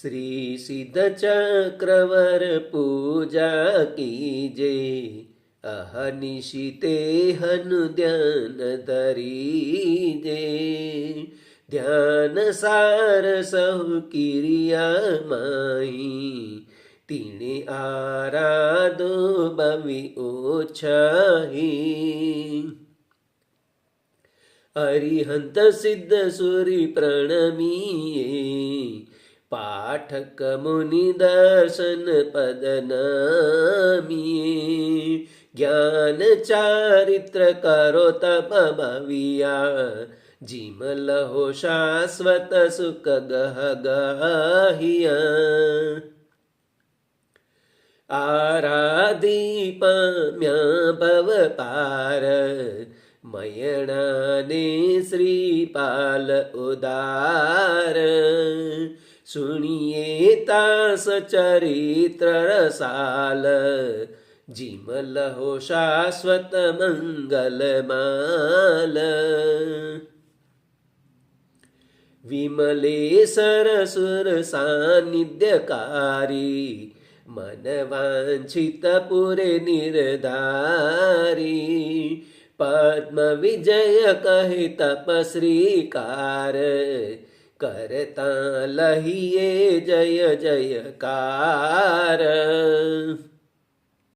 શ્રી સિદ્ધ ચક્રવર પૂજા કીજે અહનિશિતે હનુ ધ્યાન ધરીજે ધ્યાન સાર સૌ કિરિયા માહી. તીણે આરાધો બવી ઓછાહી. અરિહંત સિદ્ધ સુરી પ્રણમીએ પાઠક મુનિ દર્શન પદ નામી જ્ઞાન ચારિત્ર કરો તપ ભવિયા જીમ લહો શાશ્વત સુખ ગહ ગહિયા આરાધી પામ્યા ભવ પાર મયણાને શ્રીપાલ ઉદાર સુણીએ તાસ ચરિત્ર રસાલ જીમલ હો શાશ્વત મંગલમાલ વિમલે સરસુર સાનિધ્યકારી મન વાંછિત પુરે નિર્ધારી પદ્મ વિજય કહે તપશ્રીકાર करता लहिए जय जयकार।